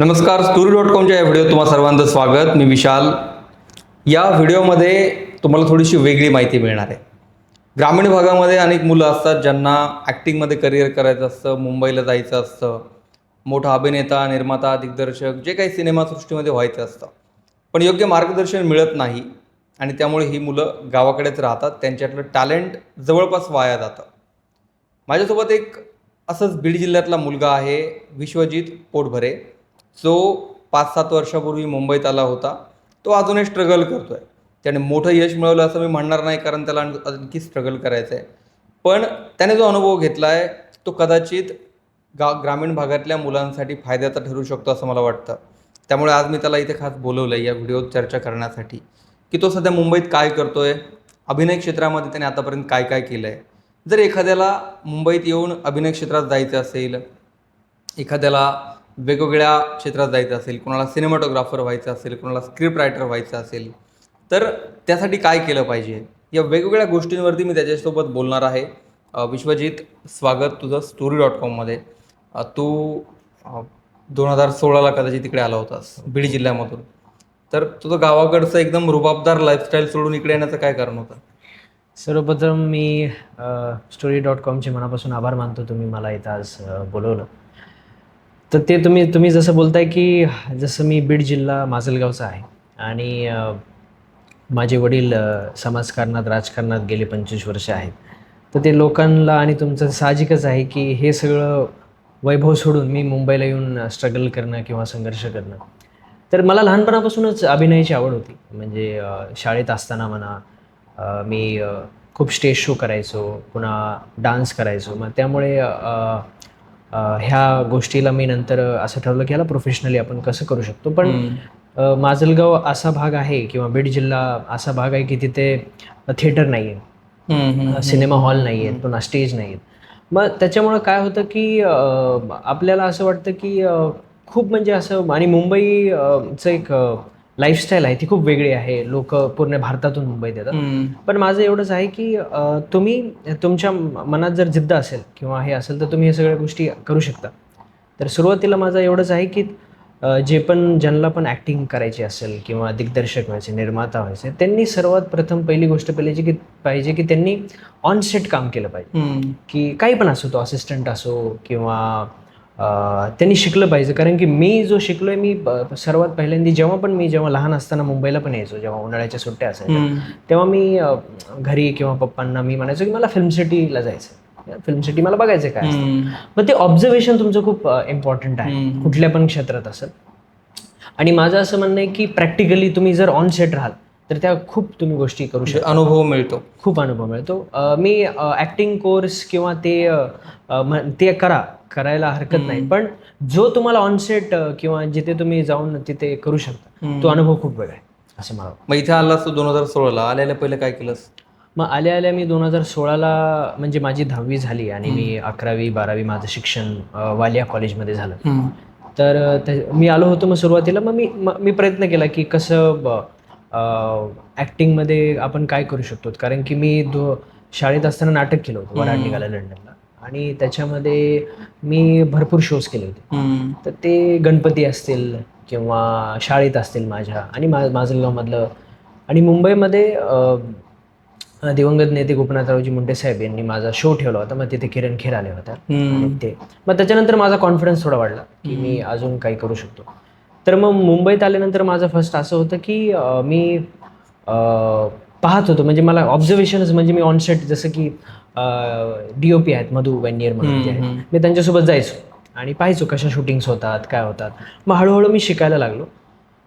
नमस्कार story dot कॉमच्या या व्हिडिओ तुम्हाला सर्वांचं स्वागत. मी विशाल. या व्हिडिओमध्ये तुम्हाला थोडीशी वेगळी माहिती मिळणार आहे. ग्रामीण भागामध्ये अनेक मुलं असतात ज्यांना ॲक्टिंगमध्ये करिअर करायचं असतं मुंबईला जायचं असतं. मोठा अभिनेता निर्माता दिग्दर्शक जे काही सिनेमासृष्टीमध्ये व्हायचं असतं. पण योग्य मार्गदर्शन मिळत नाही आणि त्यामुळे ही मुलं गावाकडेच राहतात. त्यांच्यातलं टॅलेंट जवळपास वाया जातं. माझ्यासोबत एक असंच बीड जिल्ह्यातला मुलगा आहे विश्वजित पोटभरे. जो पाच सात वर्षापूर्वी मुंबईत आला होता तो अजूनही स्ट्रगल करतो आहे त्याने मोठं यश मिळवलं असं मी म्हणणार नाही कारण त्याला आणखी- स्ट्रगल करायचं आहे पण त्याने जो अनुभव घेतला आहे तो कदाचित गा ग्रामीण भागातल्या मुलांसाठी फायद्याचा ठरू शकतो असं मला वाटतं. त्यामुळे आज मी त्याला इथे खास बोलवलं आहे या व्हिडिओत चर्चा करण्यासाठी की तो सध्या मुंबईत काय करतो आहे अभिनय क्षेत्रामध्ये त्याने आतापर्यंत काय काय केलं आहे जर एखाद्याला मुंबईत येऊन अभिनय क्षेत्रात जायचं असेल एखाद्याला वेगवेगळ्या क्षेत्रात जायचं असेल कोणाला सिनेमॅटोग्राफर व्हायचं असेल कोणाला स्क्रिप्ट रायटर व्हायचं असेल तर त्यासाठी काय केलं पाहिजे? या वेगवेगळ्या गोष्टींवरती मी त्याच्यासोबत बोलणार आहे. विश्वजित स्वागत तुझं स्टोरी डॉट कॉममध्ये तू दोन हजार सोळाला कदाचित तिकडे आला होतास बीड जिल्ह्यामधून. तर तुझं गावाकडचं एकदम रुबाबदार लाईफस्टाईल सोडून इकडे येण्याचं काय कारण होतं? सर्वप्रथम मी स्टोरी डॉट कॉमचे मनापासून आभार मानतो तुम्ही मला इथं आज बोलवलं. तर ते तुम्ही तुम्ही जसं बोलताय की जसं मी बीड जिल्हा माजलगावचा आहे आणि माझे वडील समाजकारणात राजकारणात गेले पंचवीस वर्ष आहेत. तर ते लोकांना आणि तुमचं साहजिकच आहे की हे सगळं वैभव सोडून मी मुंबईला येऊन स्ट्रगल करणं किंवा संघर्ष करणं. तर मला लहानपणापासूनच अभिनयाची आवड होती. म्हणजे शाळेत असताना म्हणा मी खूप स्टेज शो करायचो पुन्हा डान्स करायचो. मग त्यामुळे ह्या गोष्टीला मी नंतर असं ठरवलं की ह्याला प्रोफेशनली आपण कसं करू शकतो. पण माजलगाव असा भाग आहे किंवा बीड जिल्हा असा भाग आहे की तिथे थिएटर नाही आहे. सिनेमा हॉल नाही आहेत पुन्हा स्टेज नाही आहेत मग त्याच्यामुळं काय होतं की आपल्याला असं वाटतं की खूप म्हणजे असं आणि मुंबई अ, चं एक लाईफस्टाईल आहे ती खूप वेगळी आहे लोक पूर्ण भारतातून मुंबईत येतात. पण माझं एवढंच आहे की तुम्ही तुमच्या मनात जर जिद्द असेल किंवा हे असेल तर तुम्ही हे सगळ्या गोष्टी करू शकता तर सुरुवातीला माझं एवढंच आहे की जे पण ज्यांना पण ॲक्टिंग करायची असेल किंवा दिग्दर्शक व्हायचे निर्माता व्हायचे त्यांनी सर्वात प्रथम पहिली गोष्ट पहिली की पाहिजे की त्यांनी ऑन सेट काम केलं पाहिजे. की काही पण असो तो असिस्टंट असो किंवा त्यांनी शिकलं पाहिजे कारण की मी जो शिकलोय मी सर्वात पहिल्यांदा जेव्हा पण मी जेव्हा लहान असताना मुंबईला पण यायचो जेव्हा उन्हाळ्याच्या सुट्ट्या असायच्या. तेव्हा मी घरी किंवा पप्पांना मी म्हणायचो की मला फिल्म सिटीला जायचं फिल्म सिटी मला बघायचं काय. मग ते ऑब्झर्वेशन तुमचं खूप इम्पॉर्टंट आहे. कुठल्या पण क्षेत्रात असेल आणि माझं असं म्हणणं आहे की प्रॅक्टिकली तुम्ही जर ऑन सेट राहाल तर त्या खूप तुम्ही गोष्टी करू म्हणजे शकता. अनुभव मिळतो. खूप अनुभव मिळतो. मी ॲक्टिंग कोर्स किंवा ते ते करा करायला हरकत नाही. पण जो तुम्हाला ऑनसेट किंवा जिथे तुम्ही जाऊन तिथे करू शकता तो अनुभव खूप वेगळा आहे असं मला. मग इथे आलास तू दोन हजार सोळाला. आल्याला पहिले काय केलंस? मग आल्या आल्या मी दोन हजार सोळाला म्हणजे माझी दहावी झाली आणि मी अकरावी बारावी माझं शिक्षण वालिया कॉलेजमध्ये झालं. तर मी आलो होतो मग सुरुवातीला. मग मी म- प्रयत्न केला की कसं ॲक्टिंगमध्ये आपण काय करू शकतो? कारण की मी दो शाळेत असताना नाटक केलं होतं वराड निघालं लंडनला. आणि त्याच्यामध्ये मी भरपूर शोज केले होते. तर ते गणपती असतील किंवा शाळेत असतील माझ्या आणि मा माजलगावमधलं. आणि मुंबईमध्ये दिवंगत नेते गोपीनाथरावजी मुंडे साहेब यांनी माझा शो ठेवला होता. मग तिथे किरण खेर आले होत्या. आणि ते. मग त्याच्यानंतर माझा कॉन्फिडन्स थोडा वाढला की मी अजून काही करू शकतो. तर मग मुंबईत आल्यानंतर माझं फर्स्ट असं होतं की मी पाहत होतो. म्हणजे मला ऑब्झर्वेशनच म्हणजे मी ऑनसेट जसं की डी ओ पी आहेत मधु वेनियर म्हणून ते आहेत. मी त्यांच्यासोबत जायचो आणि पाहायचो कशा शूटिंग्स होतात काय होतात. मग हळूहळू मी शिकायला लागलो.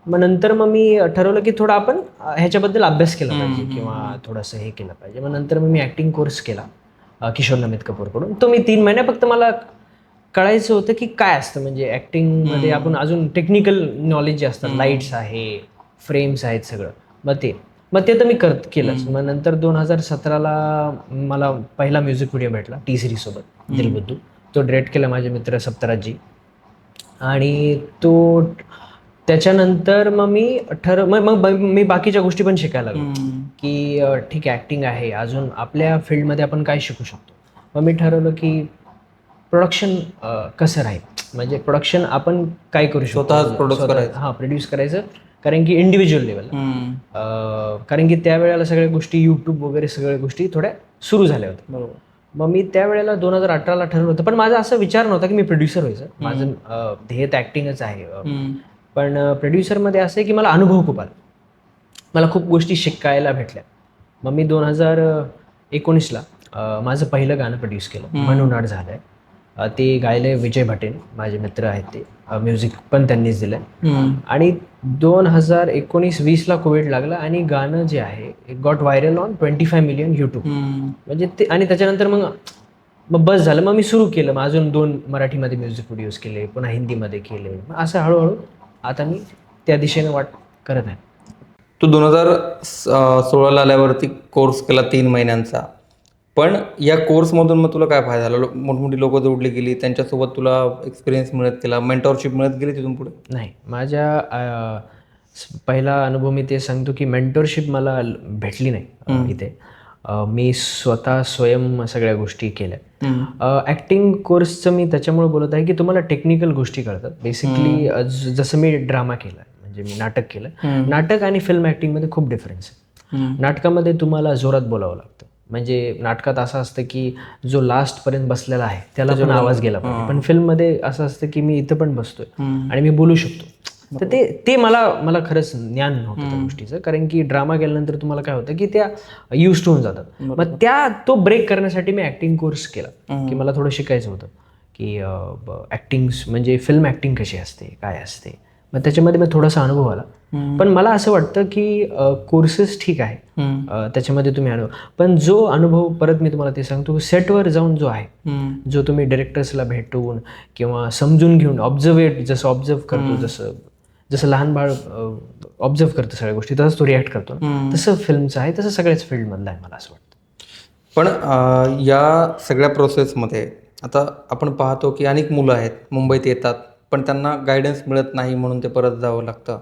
मग नंतर मग मी ठरवलं की थोडं आपण ह्याच्याबद्दल अभ्यास केला पाहिजे किंवा थोडंसं हे केलं पाहिजे. मग नंतर मग मी ॲक्टिंग कोर्स केला किशोर नमित कपूरकडून तो मी तीन महिने फक्त मला कळायचं होतं की काय असतं? म्हणजे ॲक्टिंगमध्ये आपण अजून टेक्निकल नॉलेज जे असतात लाईट्स आहे फ्रेम्स आहेत सगळं. मग ते. मग ते तर मी करत केलंच. मग नंतर दोन हजार सतराला मला पहिला म्युझिक व्हिडिओ भेटला टी सिरीजसोबत दिलबुद्धू तो डिरेक्ट केला माझे मित्र सप्तराजी आणि तो त्याच्यानंतर मग मी ठरव मग मग मी बाकीच्या गोष्टी पण शिकायला लागलो. की ठीक आहे ॲक्टिंग आहे. अजून आपल्या फील्डमध्ये आपण काय शिकू शकतो? मग मी ठरवलं की प्रोडक्शन कसं राहील? म्हणजे प्रोडक्शन आपण काय करू शकतो. हां प्रोड्यूस करायचं. कारण की इंडिव्हिज्युअल लेवल कारण की त्यावेळेला सगळ्या गोष्टी यूट्यूब वगैरे सगळ्या गोष्टी थोड्या सुरू झाल्या होत्या. बरोबर. मग मी त्यावेळेला दोन हजार अठराला ठरवलं होतं. पण माझा असा विचार नव्हता की मी प्रोड्युसर व्हायचं. माझं ध्येय तर ॲक्टिंगच आहे. पण प्रोड्युसरमध्ये असं आहे की मला अनुभव खूप आला. मला खूप गोष्टी शिकायला भेटल्या. मग मी दोन हजार एकोणीसला माझं पहिलं गाणं प्रोड्यूस केलं. म्हणून झालं आहे ते गायले विजय भटेन माझे मित्र आहेत ते. म्युझिक पण त्यांनीच दिलं आहे आणि दोन हजार एकोणीस वीसला कोविड लागला आणि गाणं जे आहे got viral on twenty five million YouTube म्हणजे ते आणि त्याच्यानंतर मग मग बस झालं. मग मी सुरू केलं. मग अजून दोन मराठीमध्ये म्युझिक व्हिडिओज केले पुन्हा हिंदीमध्ये केले. मग असं हळूहळू आता मी त्या दिशेने वाट करत आहे. तू दोन हजार सोळाला आल्यावरती कोर्स केला तीन महिन्यांचा. पण या कोर्समधून मग तुला काय फायदा झाला? मोठमोठी लोक जोडली गेली त्यांच्यासोबत तुला एक्सपिरियन्स मिळत गेला मेंटॉरशिप मिळत गेली तिथून पुढे? नाही. माझ्या पहिला अनुभव मी ते सांगतो की मेंटरशिप मला भेटली नाही इथे. मी स्वतः स्वयं सगळ्या गोष्टी केल्या. ॲक्टिंग कोर्सचं मी त्याच्यामुळे बोलत आहे की तुम्हाला टेक्निकल गोष्टी कळतात. बेसिकली जसं मी ड्रामा केला म्हणजे मी नाटक केलं. नाटक आणि फिल्म ॲक्टिंगमध्ये खूप डिफरन्स आहे. नाटकामध्ये तुम्हाला जोरात बोलावं लागतं. म्हणजे नाटकात असं असतं की जो लास्ट पर्यंत बसलेला आहे त्याला पण आवाज गेला पाहिजे. पण फिल्ममध्ये असं असतं की मी इथं पण बसतोय आणि मी बोलू शकतो. तर ते ते मला मला खरंच ज्ञान नव्हतं त्या गोष्टीचं. कारण की ड्रामा केल्यानंतर तुम्हाला काय होतं की त्या युज होऊन जातात. मग त्या तो ब्रेक करण्यासाठी मी ॲक्टिंग कोर्स केला. की मला थोडं शिकायचं होतं. की ॲक्टिंग म्हणजे फिल्म ॲक्टिंग कशी असते काय असते. मग त्याच्यामध्ये मी थोडासा अनुभव आला. पण मला असं वाटतं की कोर्सेस ठीक आहे. त्याच्यामध्ये तुम्ही अनुभव पण जो अनुभव परत मी तुम्हाला ते सांगतो सेटवर जाऊन जो आहे जो तुम्ही डिरेक्टर्सला भेटून किंवा समजून घेऊन ऑब्झर्वेट जसं ऑब्झर्व करतो जसं जसं लहान बाळ ऑब्झर्व करतं सगळ्या गोष्टी तसंच तो रिॲक्ट करतो तसं फिल्मचं आहे तसं सगळ्याच फील्डमधलं आहे मला असं वाटतं. पण या सगळ्या प्रोसेसमध्ये आता आपण पाहतो की अनेक मुलं आहेत मुंबईत येतात. पण त्यांना गायडन्स मिळत नाही म्हणून ते परत जावं लागतं.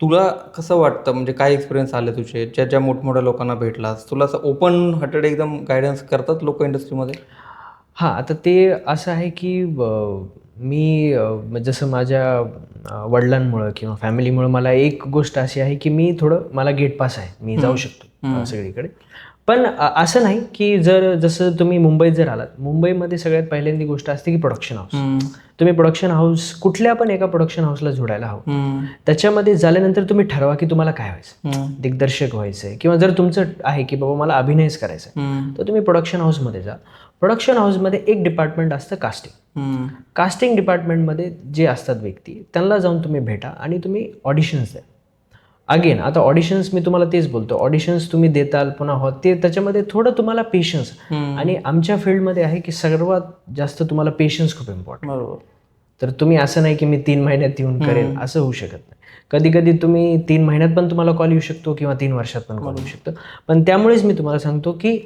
तुला कसं वाटतं? म्हणजे काय एक्सपिरियन्स आले तुझे? ज्या ज्या मोठमोठ्या लोकांना भेटलास तुला असं ओपन हार्टेड एकदम गायडन्स करतात लोक इंडस्ट्रीमध्ये हां आता ते असं आहे की मी जसं माझ्या वडिलांमुळं किंवा फॅमिलीमुळं मला एक गोष्ट अशी आहे की मी थोडं मला गेट पास आहे. मी जाऊ शकतो सगळीकडे. पण असं नाही की जर जसं तुम्ही मुंबईत जर आलात मुंबईमध्ये सगळ्यात पहिल्यांदी गोष्ट असते की प्रोडक्शन हाऊस तुम्ही प्रोडक्शन हाऊस कुठल्या पण एका प्रोडक्शन हाऊसला जोडायला हवं. त्याच्यामध्ये झाल्यानंतर तुम्ही ठरवा की तुम्हाला काय व्हायचं. दिग्दर्शक व्हायचंय किंवा जर तुमचं आहे की बाबा मला अभिनयच करायचा तर तुम्ही प्रोडक्शन हाऊसमध्ये जा. प्रोडक्शन हाऊसमध्ये एक डिपार्टमेंट असतं कास्टिंग कास्टिंग डिपार्टमेंटमध्ये जे असतात व्यक्ती त्यांना जाऊन तुम्ही भेटा आणि तुम्ही ऑडिशन्स द्या. अगेन आता ऑडिशन्स मी तुम्हाला तेच बोलतो. ऑडिशन्स तुम्ही देताल पुन्हा हो ते त्याच्यामध्ये थोडं तुम्हाला पेशन्स आणि आमच्या फील्डमध्ये आहे की सर्वात जास्त तुम्हाला पेशन्स खूप इम्पॉर्टंट बरोबर. तर तुम्ही असं नाही की मी तीन महिन्यात येऊन करेल असं होऊ शकत नाही. कधी कधी तुम्ही तीन महिन्यात पण तुम्हाला कॉल येऊ शकतो किंवा तीन वर्षात पण कॉल येऊ शकतो. पण त्यामुळेच मी तुम्हाला सांगतो की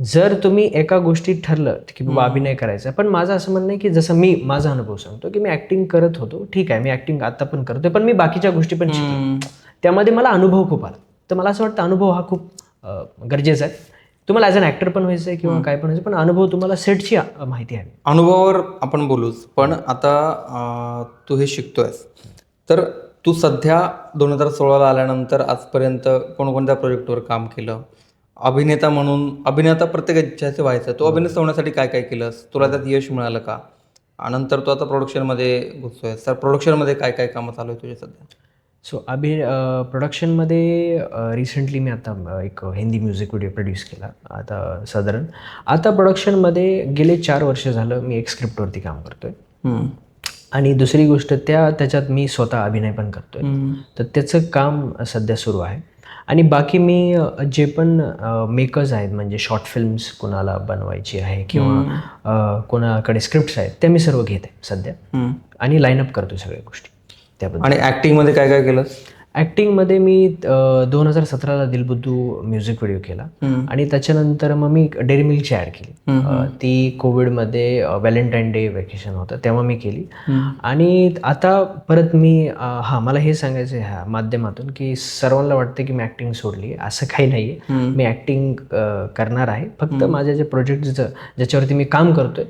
जर तुम्ही एका गोष्टीत ठरलं की बाबा अभिनय करायचा पण माझं असं म्हणणं आहे की जसं मी माझा अनुभव सांगतो की मी ऍक्टिंग करत होतो. ठीक आहे मी ऍक्टिंग आता पण करतोय पण मी बाकीच्या गोष्टी पण शिकलो. त्यामध्ये मला अनुभव खूप आला. तर मला असं वाटतं अनुभव हा खूप गरजेचा आहे. तुम्हाला ॲज अन ॲक्टर पण व्हायचं आहे किंवा काय पण व्हायचं पण अनुभव तुम्हाला सेटची माहिती हवी अनुभवावर आपण बोलूच पण आता तू हे शिकतोयस. तर तू सध्या दोन हजार सोळाला आल्यानंतर आजपर्यंत कोणकोणत्या प्रोजेक्टवर काम केलं? अभिनेता म्हणून अभिनेता प्रत्येक इच्छाचे व्हायचं तू अभिनेता होण्यासाठी काय काय केलंस? तुला त्यात यश मिळालं का? नंतर तू आता प्रोडक्शनमध्ये घुसतोय तर प्रोडक्शनमध्ये काय काय कामं चालू आहे तुझे सध्या? सो अभि प्रोडक्शनमध्ये रिसेंटली मी आता एक हिंदी म्युझिक व्हिडिओ प्रोड्यूस केला आता साधारण. आता प्रोडक्शनमध्ये गेले चार वर्ष झालं मी एक स्क्रिप्टवरती काम करतोय. आणि दुसरी गोष्ट त्या त्याच्यात मी स्वतः अभिनय पण करतोय. तर त्याचं काम सध्या सुरू आहे. आणि बाकी मी जे पण मेकर्स आहेत म्हणजे शॉर्ट फिल्म्स कोणाला बनवायची आहे किंवा कोणाकडे स्क्रिप्ट्स आहेत त्या मी सर्व घेते सध्या. आणि लाईनअप करतो सगळ्या गोष्टी. त्याबद्दल. आणि ॲक्टिंगमध्ये काय काय केलं? ॲक्टिंगमध्ये मी दोन हजार सतराला दिलबुद्धू म्युझिक व्हिडिओ केला. आणि त्याच्यानंतर मग मी डेअरी मिल्कची ॲड केली. ती कोविडमध्ये व्हॅलेंटाईन डे वेकेशन होतं तेव्हा मी केली. आणि आता परत मी हां मला हे सांगायचं ह्या माध्यमातून की सर्वांना वाटतं की मी ॲक्टिंग सोडली असं काही नाही आहे मी ॲक्टिंग करणार आहे. फक्त माझे जे प्रोजेक्ट ज्याच्यावरती मी काम करतोय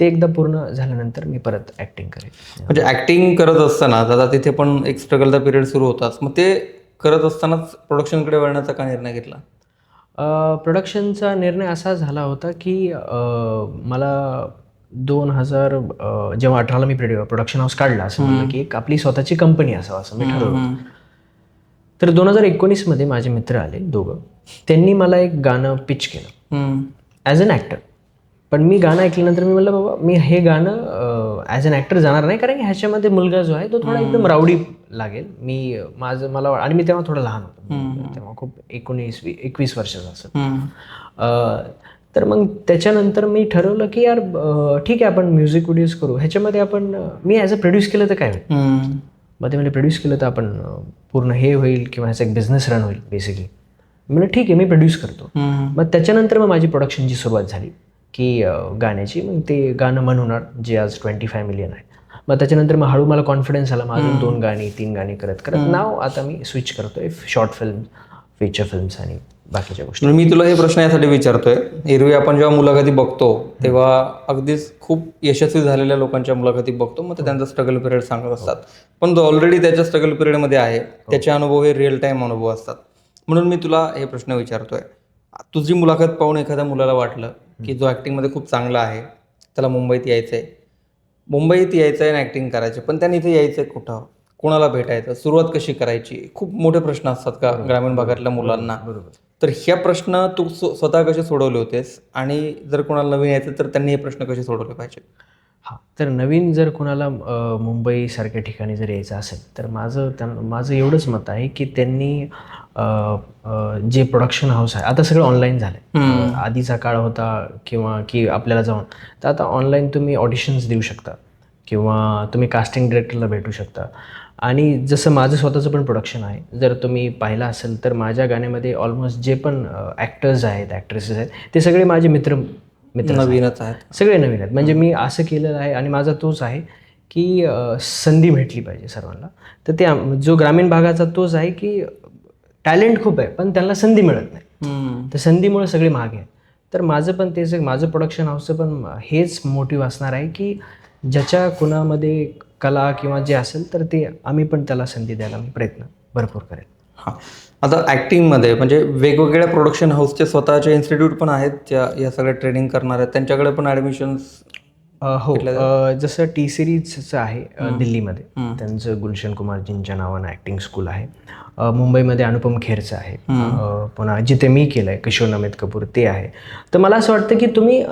ते एकदा पूर्ण झाल्यानंतर मी परत ॲक्टिंग करेन. म्हणजे ऍक्टिंग करत असताना आता तिथे पण एक स्ट्रगलचा पिरियड सुरू होताच. मग ते करत असतानाच प्रोडक्शनकडे वळण्याचा का निर्णय घेतला? प्रोडक्शनचा निर्णय असा झाला होता की मला दोन हजार जेव्हा अठराला मी प्रोडक्शन हाऊस काढला असं म्हणलं की एक आपली स्वतःची कंपनी असावं असं मी ठरवलं. तर दोन हजार एकोणीसमध्ये माझे मित्र आले दोघं. त्यांनी मला एक गाणं पिच केलं. ॲज अन ॲक्टर पण मी गाणं ऐकल्यानंतर मी म्हणलं बाबा मी हे गाणं ॲज अन ॲक्टर जाणार नाही कारण की ह्याच्यामध्ये मुलगा जो आहे तो थोडा एकदम रावडी लागेल. मी माझं मला आणि मी तेव्हा थोडं लहान होतो. तेव्हा खूप एकोणीस एकवीस वर्षाचा असं तर मग त्याच्यानंतर मी ठरवलं की यार ठीक आहे आपण म्युझिक व्हिडिओज करू. ह्याच्यामध्ये आपण मी ॲज अ प्रोड्यूस केलं तर काय होईल? मग ते म्हणजे प्रोड्यूस केलं तर आपण पूर्ण हे होईल किंवा ह्याचा एक बिझनेस रन होईल बेसिकली म्हणजे ठीक आहे मी प्रोड्यूस करतो. मग त्याच्यानंतर मग माझी प्रोडक्शनची सुरुवात झाली. की गाण्याची. मग ते गाणं मन होणार जे आज ट्वेंटी फाय मिलियन आहे. मग त्याच्यानंतर मग हळू मला कॉन्फिडन्स आला. माझं दोन गाणी तीन गाणी करत करत. नाव आता मी स्विच करतोय. शॉर्ट फिल्म फीचर फिल्म्स आणि बाकीच्या गोष्टी. मी तुला हे प्रश्न यासाठी विचारतोय. एरवी आपण जेव्हा मुलाखती बघतो तेव्हा अगदीच खूप यशस्वी झालेल्या लोकांच्या मुलाखती बघतो. मग ते त्यांचा स्ट्रगल पिरियड सांगत असतात. पण जो ऑलरेडी त्याच्या स्ट्रगल पिरियडमध्ये आहे त्याचे अनुभव हे रिअल टाईम अनुभव असतात. म्हणून मी तुला हे प्रश्न विचारतोय. तुझी मुलाखत पाहून एखाद्या मुलाला वाटलं की जो ॲक्टिंगमध्ये खूप चांगला आहे त्याला मुंबईत यायचं आहे मुंबईत यायचं आहे आणि ॲक्टिंग करायची पण त्याने इथे यायचं आहे कुठं? कोणाला भेटायचं? सुरुवात कशी करायची? खूप मोठे प्रश्न असतात का ग्रामीण भागातल्या मुलांना? तर ह्या प्रश्न तू स्व- स्वतः कसे सोडवले होतेस? आणि जर कोणाला नवीन यायचं तर त्यांनी हे प्रश्न कसे सोडवले पाहिजे हां तर नवीन जर कोणाला मुंबईसारख्या ठिकाणी जर यायचं असेल तर माझं त्यां माझं एवढंच मत आहे की त्यांनी जे प्रोडक्शन हाऊस आहे आता सगळं ऑनलाईन झालं आधीचा काळ होता किंवा की आपल्याला जाऊन. तर आता ऑनलाईन तुम्ही ऑडिशन्स देऊ शकता किंवा तुम्ही कास्टिंग डिरेक्टरला भेटू शकता. आणि जसं माझं स्वतःचं पण प्रोडक्शन आहे जर तुम्ही पाहिलं असेल तर माझ्या गाण्यामध्ये ऑलमोस्ट जे पण ॲक्टर्स आहेत ॲक्ट्रेसेस आहेत ते सगळे माझे मित्र मित्र नवीनच आहेत. सगळे नवीन आहेत. म्हणजे मी असं केलेलं आहे आणि माझा तोच आहे की संधी भेटली पाहिजे सर्वांना. तर ते जो ग्रामीण भागाचा तोच आहे की टॅलेंट खूप आहे पण त्यांना संधी मिळत नाही. तर संधीमुळे सगळे मागे आहे. तर माझं पण तेच आहे, माझं प्रोडक्शन हाऊसचं पण हेच मोटिव्ह असणार आहे की ज्याच्या कुणामध्ये कला किंवा जे असेल तर ते आम्ही पण त्याला संधी द्यायला मी प्रयत्न भरपूर करेल हां. आता ॲक्टिंगमध्ये म्हणजे वेगवेगळ्या प्रोडक्शन हाऊसचे स्वतःचे इन्स्टिट्यूट पण आहेत ज्या या सगळ्या ट्रेनिंग करणार आहेत त्यांच्याकडे पण ॲडमिशन्स हो जसं टी सिरीजचं आहे दिल्लीमध्ये. त्यांचं गुलशन कुमारजींच्या नावानं ॲक्टिंग स्कूल आहे. मुंबईमध्ये अनुपम खेरचं आहे. पुन्हा जिथे मी केलं आहे किशोर नमित कपूर ते आहे. तर मला असं वाटतं की तुम्ही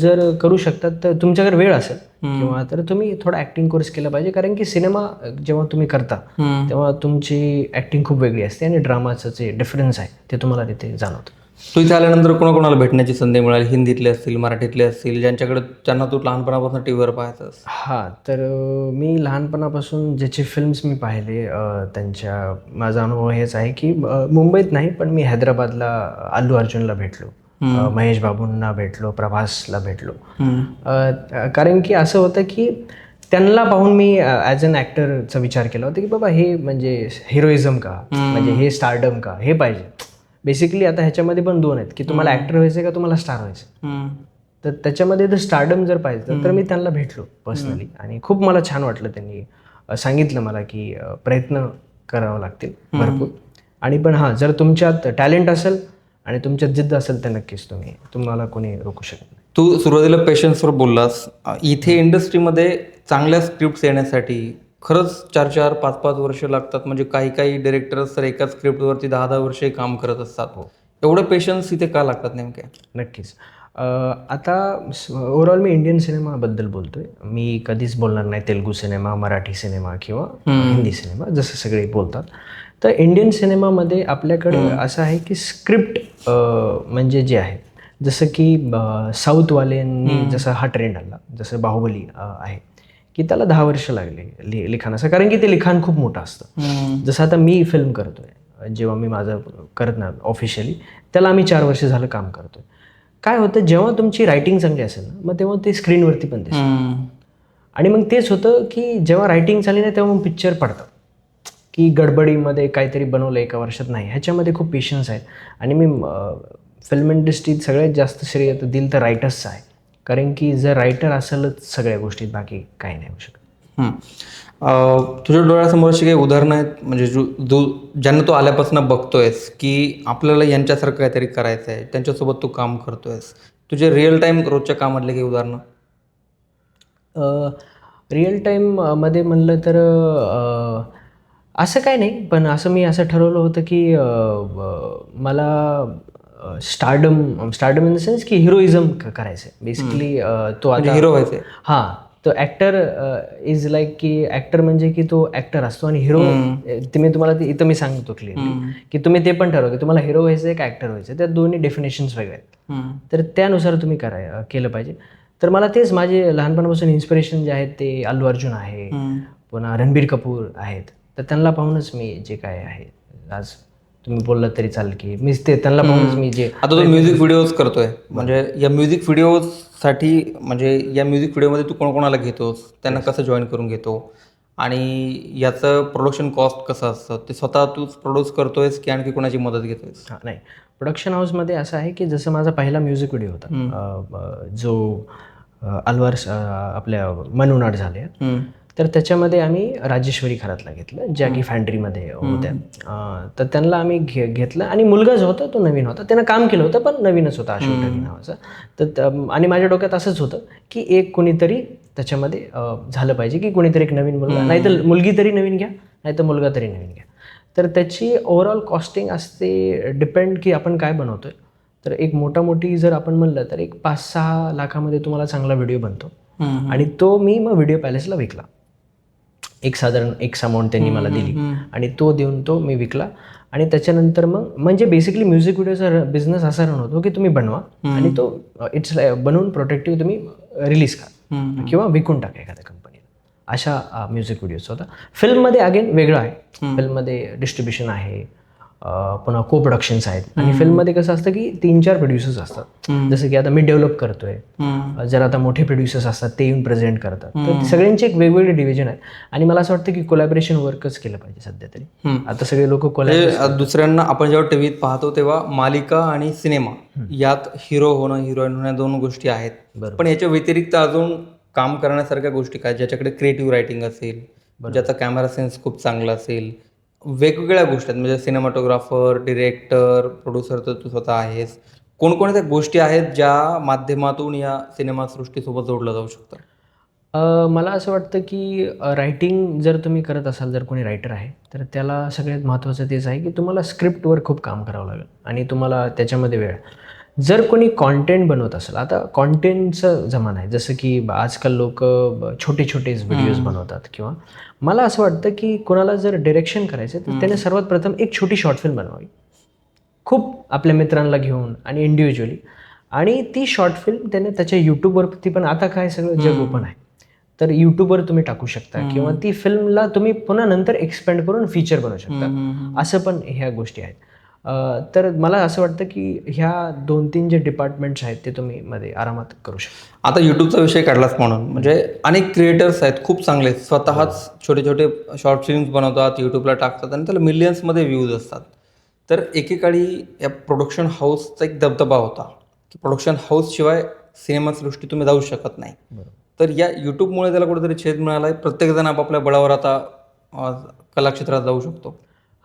जर करू शकतात तर तुमच्याकडे वेळ असेल किंवा तर तुम्ही थोडा ॲक्टिंग कोर्स केला पाहिजे. कारण की सिनेमा जेव्हा तुम्ही करता तेव्हा तुमची ॲक्टिंग खूप वेगळी असते आणि ड्रामाचं जे डिफरन्स आहे ते तुम्हाला तिथे जाणवतं. तू इथे आल्यानंतर कोणाकोणाला भेटण्याची संधी मिळाली? हिंदीतले असतील मराठीतले असतील ज्यांच्याकडे ज्यांना तू लहानपणापासून टी व्हीवर पाहायचंस हां तर मी लहानपणापासून ज्याचे फिल्म्स मी पाहिले त्यांच्या माझा अनुभव हेच आहे की मुंबईत नाही पण मी हैदराबादला अल्लू अर्जुनला भेटलो. महेश बाबूंना भेटलो प्रभासला भेटलो. कारण की असं होतं की त्यांना पाहून मी ॲज अन ॲक्टरचा विचार केला होता की बाबा हे म्हणजे हिरोइझम का? म्हणजे हे स्टारडम का? हे पाहिजे. बेसिकली आता ह्याच्यामध्ये पण दोन आहेत की तुम्हाला ॲक्टर व्हायचं का तुम्हाला स्टार व्हायचं तर त्याच्यामध्ये जर स्टार्डम जर पाहिजे तर मी त्यांना भेटलो पर्सनली आणि खूप मला छान वाटलं त्यांनी सांगितलं मला की प्रयत्न करावं लागतील भरपूर. आणि पण हां जर तुमच्यात टॅलेंट असेल आणि तुमच्यात जिद्द असेल तर नक्कीच तुम्ही तुम्हाला कोणी रोखू शकत नाही. तू सुरुवातीला पेशन्सवर बोललास. इथे इंडस्ट्रीमध्ये चांगल्या स्क्रिप्ट्स येण्यासाठी खरंच चार चार पाच पाच वर्ष लागतात. म्हणजे काही काही डिरेक्टर्स तर एकाच स्क्रिप्टवरती दहा दहा वर्षे काम करत असतात. एवढं पेशन्स इथे का लागतात नेमके? नक्कीच. आता ओव्हरऑल मी इंडियन सिनेमाबद्दल बोलतोय. मी कधीच बोलणार नाही तेलुगू सिनेमा मराठी सिनेमा किंवा हिंदी सिनेमा जसं सगळे बोलतात. तर इंडियन सिनेमामध्ये आपल्याकडे असं आहे की स्क्रिप्ट म्हणजे जे आहे जसं की साऊथवाल्यांनी जसं हा ट्रेंड आला जसं बाहुबली आहे. की त्याला दहा वर्ष लागले लि लिखाणाचं कारण की ते लिखाण खूप मोठं असतं. जसं आता मी फिल्म करतोय जेव्हा मी माझं करत ना ऑफिशियली त्याला आम्ही चार वर्ष झालं काम करतोय. काय होतं जेव्हा तुमची रायटिंग चांगली असेल ना मग तेव्हा ते स्क्रीनवरती पण दिसतं. आणि मग तेच होतं की जेव्हा रायटिंग चालली ना तेव्हा मग पिक्चर पडतात. की गडबडीमध्ये काहीतरी बनवलं एका वर्षात नाही. ह्याच्यामध्ये खूप पेशन्स आहेत आणि मी फिल्म इंडस्ट्रीत सगळ्यात जास्त श्रेय दिल तर रायटर्सचं आहे. कारण की जर रायटर असेलच सगळ्या गोष्टीत बाकी काही नाही होऊ शकत. तुझ्या डोळ्यासमोर अशी काही उदाहरणं आहेत? म्हणजे जो जो ज्यांना तू आल्यापासून बघतोयस की आपल्याला यांच्यासारखं काहीतरी करायचं आहे त्यांच्यासोबत तू काम करतोयस. तुझे रिअल टाईम रोजच्या कामातले काही उदाहरणं? रिअल टाईममध्ये म्हणलं तर असं काय नाही. पण असं मी असं ठरवलं होतं की मला stardom stardom in the sense की हिरोइझम करायचं आहे बेसिकली तो म्हणजे आता हिरो व्हायचे हां तो ॲक्टर इज लाईक की ॲक्टर म्हणजे की तो ॲक्टर असतो आणि हिरो ते मी तुम्हाला ते- इथं मी सांगतो क्लिअरली की तुम्ही ते पण ठरवा की तुम्हाला हिरो व्हायचं आहे का ॲक्टर व्हायचं त्या दोन्ही डेफिनेशन्स वेगळे आहेत. तर त्यानुसार तुम्ही कराय केलं पाहिजे. तर मला तेच माझे लहानपणापासून इन्स्पिरेशन जे आहेत ते अल्लू अर्जुन आहे. पुन्हा रणबीर कपूर आहेत. तर त्यांना पाहूनच मी जे काय आहे आज तुम्ही बोललात तरी चालेल की. मी ते त्यांना मी जे आता तू म्युझिक व्हिडिओज करतोय. म्हणजे या म्युझिक व्हिडिओसाठी म्हणजे या म्युझिक व्हिडिओमध्ये तू कोणाकोणाला घेतोस? त्यांना कसं जॉईन करून घेतो? आणि याचं प्रोडक्शन कॉस्ट कसं असतं? ते स्वतः तूच प्रोड्यूस करतोयस की आणखी कोणाची मदत घेतोयस? हां नाही. प्रोडक्शन हाऊसमध्ये असं आहे की जसं माझा पहिला म्युझिक व्हिडिओ होता. जो अलवार आपल्या मनुनाड झाले तर त्याच्यामध्ये आम्ही राजेश्वरी खरातला घेतलं ज्या की फॅन्ड्रीमध्ये होत्या. तर त्यांना आम्ही घे घेतलं आणि मुलगा जो होता तो नवीन होता. त्यानं काम केलं होतं पण नवीनच होता अशोक ढगे नावाचा. तर आणि माझ्या डोक्यात असंच होतं की एक कोणीतरी त्याच्यामध्ये झालं पाहिजे की कोणीतरी एक नवीन मुलगा. नाहीतर मुलगी तरी नवीन घ्या नाहीतर मुलगा तरी नवीन घ्या. तर त्याची ओव्हरऑल कॉस्टिंग असते डिपेंड की आपण काय बनवतोय. तर एक मोठा मोठी जर आपण म्हणलं तर एक पाच सहा लाखामध्ये तुम्हाला चांगला व्हिडिओ बनतो. आणि तो मी मग व्हिडिओ पॅलेसला विकला. एक साधारण एक्स अमाऊंट त्यांनी मला दिली. आणि तो देऊन तो मी विकला. आणि त्याच्यानंतर मग म्हणजे बेसिकली म्युझिक व्हिडिओचा बिझनेस असा रन होतो की तुम्ही बनवा आणि तो इट्स बनवून प्रोटेक्टिव्ह तुम्ही रिलीज करा. किंवा विकून टाका एखाद्या कंपनीला अशा म्युझिक व्हिडिओचा होता. फिल्ममध्ये अगेन वेगळं आहे. फिल्ममध्ये डिस्ट्रीब्युशन आहे. पुन्हा को प्रोडक्शन्स आहेत. आणि फिल्ममध्ये कसं असतं की तीन चार प्रोड्युसर्स असतात. जसं की आता मी डेव्हलप करतोय. जर आता मोठे प्रोड्युसर्स असतात ते येऊन प्रेझेंट करतात. तर सगळ्यांचे एक वेगवेगळे डिव्हिजन आहे आणि मला असं वाटतं की कोलॅबरेशन वर्कच केलं पाहिजे सध्या तरी. आता सगळे लोक कोलॅब म्हणजे दुसऱ्यांना आपण जेव्हा टीव्हीत पाहतो तेव्हा मालिका आणि सिनेमा यात हिरो होणं हिरोईन होणं दोन गोष्टी आहेत. पण याच्या व्यतिरिक्त अजून काम करण्यासारख्या गोष्टी काय? ज्याच्याकडे क्रिएटिव्ह रायटिंग असेल ज्याचा कॅमेरा सेन्स खूप चांगला असेल वेगवेगळ्या गोष्टी आहेत. म्हणजे सिनेमाटोग्राफर डिरेक्टर प्रोड्युसर तर तू स्वतः आहेस. कोणकोणत्या गोष्टी आहेत ज्या माध्यमातून या सिनेमासृष्टीसोबत जोडलं जाऊ शकतं मला असं वाटतं की रायटिंग जर तुम्ही करत असाल जर कोणी रायटर आहे तर त्याला सगळ्यात महत्त्वाचं तेच आहे की तुम्हाला स्क्रिप्टवर खूप काम करावं लागेल आणि तुम्हाला त्याच्यामध्ये वेळ. जर कोणी कॉन्टेंट बनवत असेल आता कॉन्टेंटचं जमाना आहे. जसं की आजकाल लोक छोटे छोटेच व्हिडिओज बनवतात किंवा मला असं वाटतं की कोणाला जर डिरेक्शन करायचं तर त्याने सर्वात प्रथम एक छोटी शॉर्ट फिल्म बनवावी. खूप आपल्या मित्रांना घेऊन आणि इंडिव्हिज्युअली आणि ती शॉर्ट फिल्म त्याने त्याच्या यूट्यूबवरती पण आता काय सगळं जग ओपन आहे. तर यूट्यूबवर तुम्ही टाकू शकता किंवा ती फिल्मला तुम्ही पुन्हा नंतर एक्सपेंड करून फीचर बनवू शकता. असं पण ह्या गोष्टी आहेत. तर मला असं वाटतं की ह्या दोन तीन जे डिपार्टमेंट्स आहेत ते तुम्ही मध्ये आरामात करू शकता. आता यूट्यूबचा विषय काढलाच म्हणून म्हणजे अनेक क्रिएटर्स आहेत खूप चांगले. स्वतःच छोटे छोटे शॉर्ट फिल्म्स बनवतात यूट्यूबला टाकतात आणि त्याला मिलियन्समध्ये व्ह्यूज असतात. तर एकेकाळी या प्रोडक्शन हाऊसचा एक दबदबा होता. की प्रोडक्शन हाऊसशिवाय सिनेमासृष्टी तुम्ही जाऊ शकत नाही. तर या यूट्यूबमुळे त्याला कुठेतरी छेद मिळाला आहे प्रत्येकजण आपापल्या बळावर आता कलाक्षेत्रात जाऊ शकतो.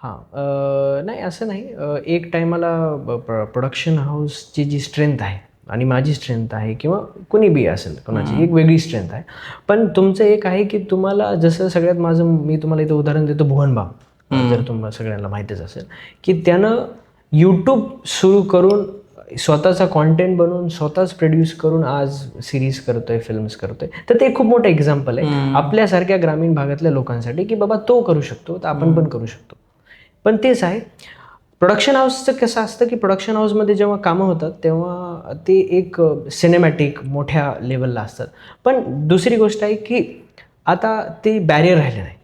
हां नाही असं नाही. अं, एक टायमाला प्रोडक्शन हाऊसची जी स्ट्रेंथ आहे आणि माझी स्ट्रेंथ आहे किंवा कोणी बी असेल कोणाची एक वेगळी स्ट्रेंथ आहे. पण तुमचं एक आहे की तुम्हाला जसं सगळ्यात माझं मी तुम्हाला इथं उदाहरण देतो भुवन बाम जर तुम्हाला सगळ्यांना माहितीच असेल की त्यानं यूट्यूब सुरू करून स्वतःचा कॉन्टेंट बनवून स्वतःच प्रोड्यूस करून आज सिरीज करतोय फिल्म्स करतोय. तर ते खूप मोठं एक्झाम्पल आहे. आपल्यासारख्या ग्रामीण भागातल्या लोकांसाठी की बाबा तो करू शकतो तर आपण पण करू शकतो. पण तेच आहे. प्रोडक्शन हाऊसचं कसं असतं की प्रोडक्शन हाऊसमध्ये जेव्हा कामं होतात तेव्हा ते एक सिनेमॅटिक मोठ्या लेवलला असतात. पण दुसरी गोष्ट आहे की आता ते बॅरियर राहिले नाही.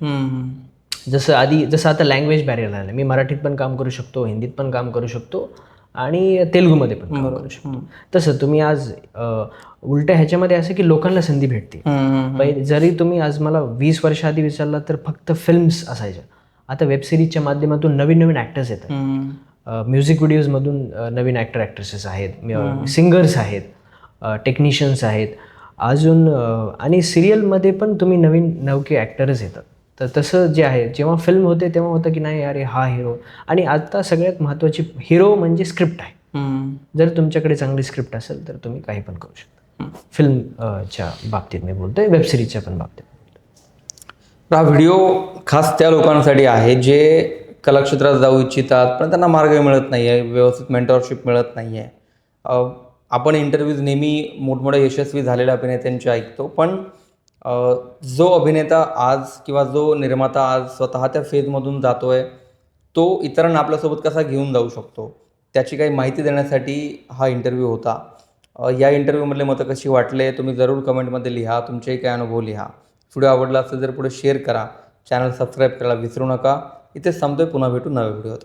जसं आधी जसं आता लँग्वेज बॅरियर राहिलं मी मराठीत पण काम करू शकतो हिंदीत पण काम करू शकतो आणि तेलुगूमध्ये पण काम करू शकतो. तसं तुम्ही आज अ, उलट्या ह्याच्यामध्ये असं की लोकांना संधी भेटते. जरी तुम्ही आज मला वीस वर्ष आधी विचारला तर फक्त फिल्म्स असायच्या. आता वेबसिरीजच्या माध्यमातून नवीन नवीन ॲक्टर्स येतात. म्युझिक व्हिडिओजमधून नवीन ॲक्टर ॲक्ट्रेसेस आहेत. सिंगर्स आहेत. टेक्निशियन्स आहेत. अजून आणि सिरियलमध्ये पण तुम्ही नवीन नवके ॲक्टरच येतात. तर तसं जे आहे जेव्हा फिल्म होते तेव्हा होतं की नाही अरे हा हिरो आणि आता सगळ्यात महत्त्वाची हिरो म्हणजे स्क्रिप्ट आहे. जर तुमच्याकडे चांगली स्क्रिप्ट असेल तर तुम्ही काही पण करू शकता. फिल्म च्या बाबतीत मी बोलतोय वेबसिरीजच्या पण बाबतीत. हा व्हिडिओ खास त्या लोकांसाठी आहे जे कलाक्षेत्रात जाऊ इच्छितात पण त्यांना मार्ग मिळत नाही आहे व्यवस्थित मेंटॉरशिप मिळत नाही आहे आपण इंटरव्ह्यूज नेहमी मोठमोठ्या यशस्वी झालेल्या अभिनेत्यांचे ऐकतो पण जो अभिनेता आज किंवा जो निर्माता आज स्वतः त्या फेजमधून जातो आहे तो इतरांना आपल्यासोबत कसा घेऊन जाऊ शकतो त्याची काही माहिती देण्यासाठी हा इंटरव्ह्यू होता. या इंटरव्ह्यूमधले मतं कशी वाटले तुम्ही जरूर कमेंटमध्ये लिहा तुमचेही काय अनुभव लिहा. व्हिडिओ आवडला असेल तर पुढे शेअर करा. चॅनल सबस्क्राईब करायला विसरू नका. इथे संपतोय पुन्हा भेटू नव्या व्हिडिओत